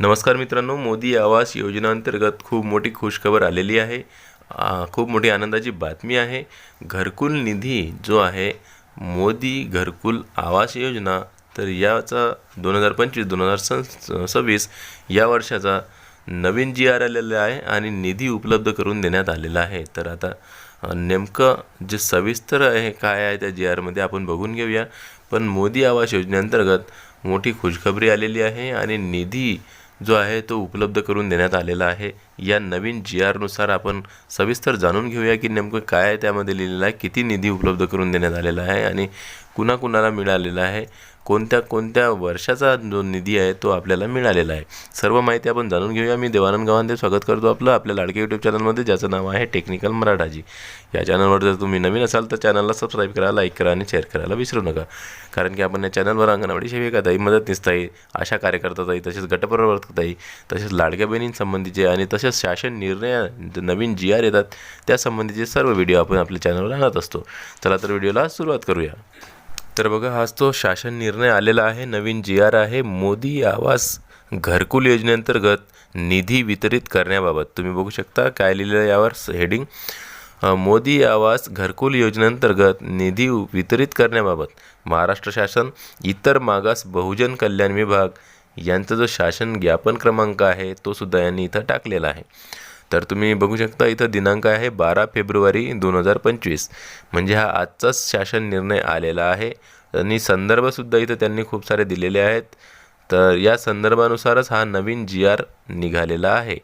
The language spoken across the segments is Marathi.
नमस्कार मित्रांनो मोदी आवास योजनांतर्गत खूप मोठी खुशखबर आलेली आहे. खूप मोठी आनंदाची बातमी आहे. घरकुल निधी जो आहे मोदी घरकुल आवास योजना तर याचा दोन हजार पंचवीस दोन हजार स सव्वीस या वर्षाचा नवीन जी आर आलेला आहे आणि निधी उपलब्ध करून देण्यात आलेला आहे. तर आता नेमकं जे सविस्तर आहे काय आहे त्या जी आरमध्ये आपण बघून घेऊया. पण मोदी आवास योजनेअंतर्गत मोठी खुशखबरी आलेली आहे आणि निधी जो आहे तो उपलब्ध करून देण्यात आलेला आहे. या नवीन जी आरनुसार आपण सविस्तर जाणून घेऊया की नेमकं काय आहे त्यामध्ये लिहिलेलं आहे किती निधी उपलब्ध करून देण्यात आलेला आहे आणि कुणाकुणाला मिळालेला आहे कोणत्या कोणत्या वर्षाचा जो निधी आहे तो आपल्याला मिळालेला आहे. सर्व माहिती आपण जाणून घेऊया. मी देवानंद गावांदे स्वागत करतो आपलं आपल्या लाडके यूट्यूब चॅनलमध्ये ज्याचं नाव आहे टेक्निकल मराठाजी. या चॅनलवर जर तुम्ही नवीन असाल तर चॅनलला सबस्क्राईब करा लाईक करा आणि शेअर करायला विसरू नका. कारण की आपण या चॅनलवर अंगणवाडी सेविकाताई मदत निसताई आशा कार्यकर्ताताई तसेच गटप्रवर्तकताई तसेच लाडक्या बहिणींसंबंधीचे आणि तसेच शासन निर्णय नवीन जी आर येतात त्यासंबंधीचे सर्व व्हिडिओ आपण आपल्या चॅनलवर आणत असतो. चला तर व्हिडिओला सुरुवात करूया. तर बघा हाच तो शासन निर्णय आलेला आहे. नवीन जी आर आहे. मोदी आवास घरकुल योजनेअंतर्गत निधी वितरित करण्याबाबत. तुम्ही बघू शकता काय लिहिलेलं यावर हेडिंग मोदी आवास घरकुल योजनेअंतर्गत निधी वितरित करण्याबाबत. महाराष्ट्र शासन इतर मागास बहुजन कल्याण विभाग यांचा जो शासन ज्ञापन क्रमांक आहे तो सुद्धा यांनी इथं टाकलेला आहे. तर तुम्ही बघू शकता इथं दिनांक आहे बारा फेब्रुवारी दोन हजार पंचवीस. म्हणजे हा आजचाच शासन निर्णय आलेला आहे. आणि संदर्भसुद्धा इथं त्यांनी खूप सारे दिलेले आहेत. तर या संदर्भानुसारच हा नवीन जी आर निघालेला आहे.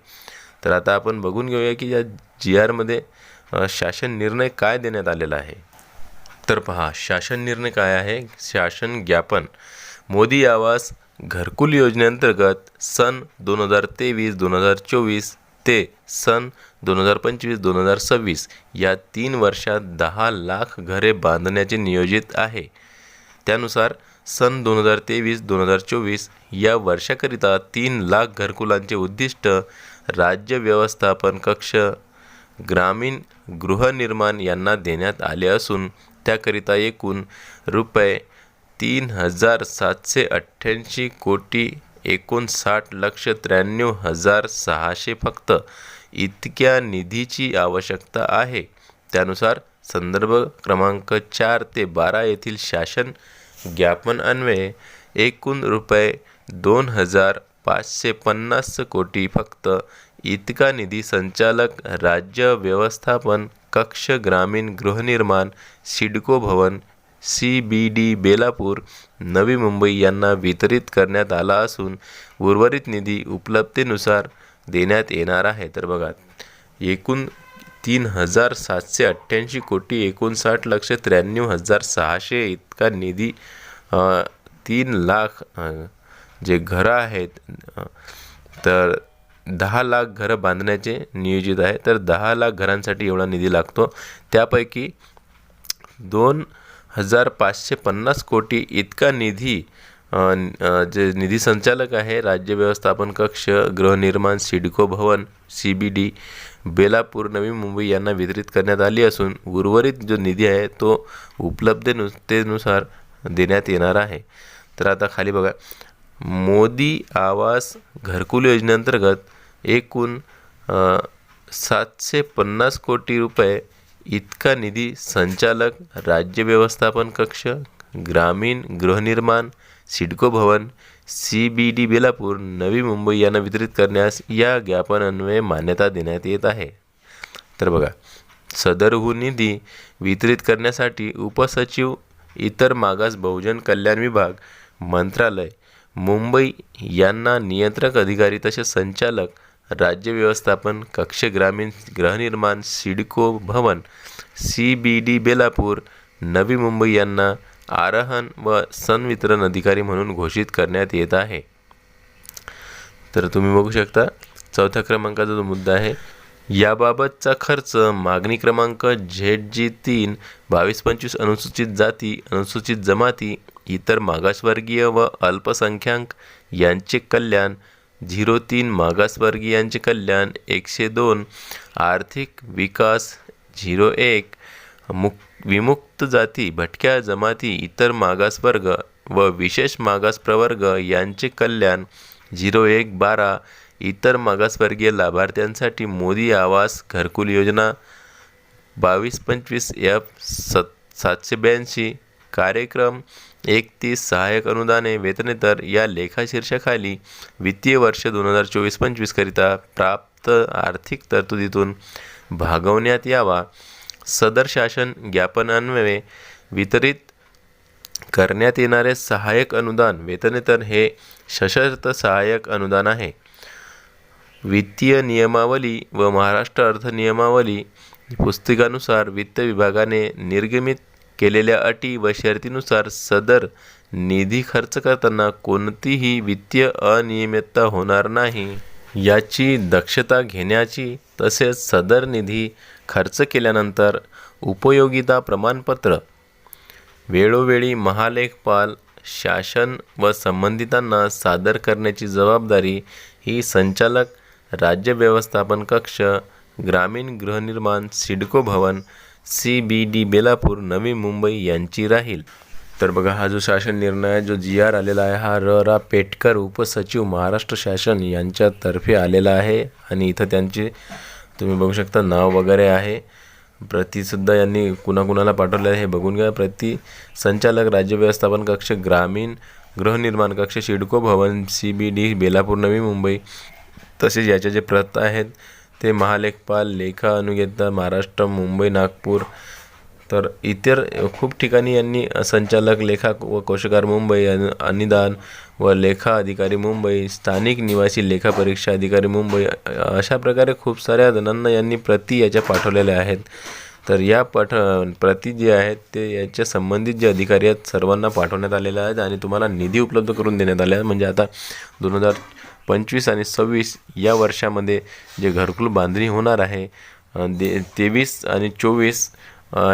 तर आता आपण बघून घेऊया की या जी आरमध्ये शासन निर्णय काय देण्यात आलेला आहे. तर पहा शासन निर्णय काय आहे? शासन ज्ञापन. मोदी आवास घरकुल योजनेअंतर्गत सन दोन हजार तेवीस दोन हजार चोवीस ते सन दोन हजार पंचवीस दोन हजार सव्वीस या तीन वर्षात दहा लाख घरे बांधण्याचे नियोजित आहे. त्यानुसार सन दोन हजार तेवीस दोन हजार चोवीस या वर्षाकरिता तीन लाख घरकुलांचे उद्दिष्ट राज्य व्यवस्थापन कक्ष ग्रामीण गृहनिर्माण यांना देण्यात आले असून त्याकरिता एकूण रुपये तीन हजार सातशे अठ्ठ्याऐंशी कोटी एकोणसाठ लक्ष त्र्याण्णव हजार सहाशे फक्त इतक्या निधीची आवश्यकता आहे. त्यानुसार संदर्भ क्रमांक चार ते बारा येथील शासन ज्ञापन अन्वये एकूण रुपये दोन हजार पाचशे पन्नास कोटी फक्त इतका निधी संचालक राज्य व्यवस्थापन कक्ष ग्रामीण गृहनिर्माण सिडको भवन C B D Belapur Navi Mumbai यांना वितरित करण्यात आला असून उर्वरित निधी उपलब्धतेनुसार देण्यात येणार आहे. तर बघा एकूण तीन हजार सातशे अठ्ठ्याऐंशी कोटी एकोणसाठ लक्ष त्र्याण्णव हजार सहाशे इतका निधी तीन लाख जे घरं आहेत तर दहा लाख घरं बांधण्याचे नियोजित आहे. तर दहा लाख घरांसाठी एवढा निधी लागतो. त्यापैकी दोन हजार पाचशे पन्नास कोटी इतका निधी जे निधी संचालक आहे राज्य व्यवस्थापन कक्ष गृहनिर्माण सिडको भवन C B D Belapur Navi Mumbai यांना वितरित करण्यात आली असून उर्वरित जो निधी आहे तो उपलब्धतेनुसार देण्यात येणार आहे. तर आता खाली बघा. मोदी आवास घरकुल योजनेअंतर्गत एकूण सातशे पन्नास कोटी रुपये इतका निधी संचालक राज्य व्यवस्थापन कक्ष ग्रामीण गृहनिर्माण सिडको भवन C B D Belapur Navi Mumbai यांना वितरित करण्यास या ज्ञापनान्वये मान्यता देण्यात येत आहे. तर बघा सदरहून निधी वितरित करण्यासाठी उपसचिव इतर मागास बहुजन कल्याण विभाग मंत्रालय मुंबई यांना नियंत्रक अधिकारी तसेच संचालक राज्य व्यवस्थापन कक्ष ग्रामीण गृहनिर्माण सिडको भवन C B D Belapur Navi Mumbai यांना आरहन व संवितरण अधिकारी म्हणून घोषित करण्यात येत आहे. तर तुम्ही बघू शकता चौथ्या क्रमांकाचा जो मुद्दा आहे याबाबतचा खर्च मागणी क्रमांक झेड जी तीन बावीस पंचवीस अनुसूचित जाती अनुसूचित जमाती इतर मागासवर्गीय व अल्पसंख्याक यांचे कल्याण झिरो तीन मागासवर्गीयांचे कल्याण एकशे दोन आर्थिक विकास झिरो एक मुक विमुक्त जाती भटक्या जमाती इतर मागासवर्ग व विशेष मागास प्रवर्ग यांचे कल्याण झिरो एक बारा इतर मागासवर्गीय लाभार्थ्यांसाठी मोदी आवास घरकुल योजना बावीस पंचवीस एफ सत सातशे ब्याऐंशी कार्यक्रम एकतीस सहाय्यक अनुदाने वेतनेतर या लेखाशीर्षाखाली वित्तीय वर्ष दोन हजार चोवीस पंचवीसकरिता प्राप्त आर्थिक तरतुदीतून भागवण्यात यावा. सदर शासन ज्ञापनान्वये वितरित करण्यात येणारे सहाय्यक अनुदान वेतनेतर हे सशर्त सहाय्यक अनुदान आहे. वित्तीय नियमावली व महाराष्ट्र अर्थनियमावली पुस्तिकानुसार वित्त विभागाने निर्गमित केलेल्या अटी व शर्तीनुसार सदर निधी खर्च करताना कोणतीही वित्तीय अनियमितता होणार नाही. याची दक्षता घेण्याची तसेच सदर निधी खर्च केल्यानंतर उपयोगिता प्रमाणपत्र. वेळोवेळी महालेखपाल शासन व संबंधितांना सादर करण्याची जबाबदारी ही संचालक राज्य व्यवस्थापन कक्ष ग्रामीण गृहनिर्माण सिडको भवन C B D Belapur Navi Mumbai यांची राहील. तर बघा हा जो शासन निर्णय आहे, जो जी आर आलेला आहे हा र रा पेटकर उपसचिव महाराष्ट्र शासन यांच्यातर्फे आलेला आहे. आणि इथं त्यांचे तुम्ही बघू शकता नाव वगैरे आहे. प्रतिसुद्धा यांनी कुणाकुणाला पाठवले आहे हे बघून घ्या. प्रति संचालक राज्य व्यवस्थापन कक्ष ग्रामीण गृहनिर्माण कक्ष सिडको भवन C B D Belapur Navi Mumbai. तसेच याचे जे प्रत आहेत ते महालेखपाल लेखा अनुगेता महाराष्ट्र मुंबई नागपूर. तर इतर खूप ठिकाणी यांनी संचालक लेखा व कोशकार मुंबई अन अनिदान व लेखा अधिकारी मुंबई स्थानिक निवासी लेखा परीक्षा अधिकारी मुंबई अशा प्रकारे खूप साऱ्या जणांना यांनी प्रती याच्या पाठवलेल्या आहेत. तर या पाठ प्रती जे आहेत ते याच्या संबंधित जे अधिकारी आहेत सर्वांना पाठवण्यात आलेले आहेत आणि तुम्हाला निधी उपलब्ध करून देण्यात आले आहे म्हणजे आता दोन हजार पंचवीस आणि सव्वीस या वर्षामध्ये जे घरकुल बांधणी होणार आहे दे तेवीस आणि चोवीस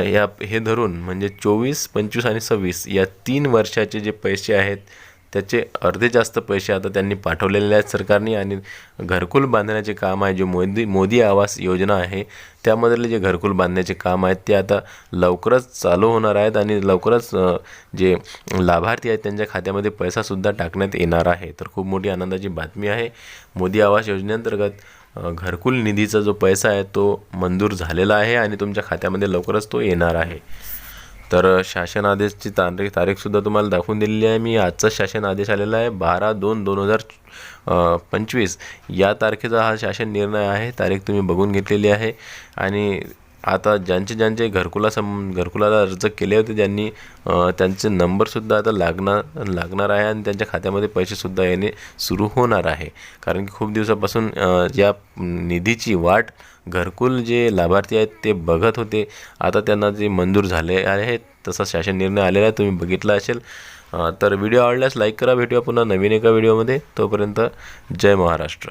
या हे धरून म्हणजे चोवीस पंचवीस आणि सव्वीस या तीन वर्षाचे जे पैसे आहेत त्याचे अर्धे जास्त पैसे आता त्यांनी पाठवलेले आहेत सरकारने आणि घरकुल बांधण्याचे काम आहे जे मोदी मोदी आवास योजना आहे त्यामधले जे घरकुल बांधण्याचे काम आहेत ते आता लवकरच चालू होणार आहेत आणि लवकरच जे लाभार्थी आहेत त्यांच्या खात्यामध्ये पैसासुद्धा टाकण्यात येणार आहे. तर खूप मोठी आनंदाची बातमी आहे. मोदी आवास योजनेअंतर्गत घरकुल निधीचा जो पैसा आहे तो मंजूर झालेला आहे आणि तुमच्या खात्यामध्ये लवकरच तो येणार आहे. तर शासन आदेशची तारीख तारीखसुद्धा तुम्हाला दाखवून दिलेली आहे. मी आजचा शासन आदेश आलेला आहे बारा दोन दोन हजार पंचवीस. या तारखेचा हा शासन निर्णय आहे. तारीख तुम्ही बघून घेतलेली आहे. आणि आता ज्यांचे ज्यांचे घरकुला सम घरकुलाला अर्ज केले होते ज्यांनी त्यांचे नंबरसुद्धा आता लागणार लागणार आहे आणि त्यांच्या खात्यामध्ये पैसेसुद्धा येणे सुरू होणार आहे. कारण की खूप दिवसापासून या निधीची वाट घरकुल जे लाभार्थी आहेत ते बघत होते. आता त्यांना जे मंजूर झाले आहे तसा शासन निर्णय आलेला आहे तुम्ही बघितला असेल. तर व्हिडिओ आवडल्यास लाईक करा. भेटूया पुन्हा नवीन एका व्हिडिओमध्ये तोपर्यंत जय महाराष्ट्र.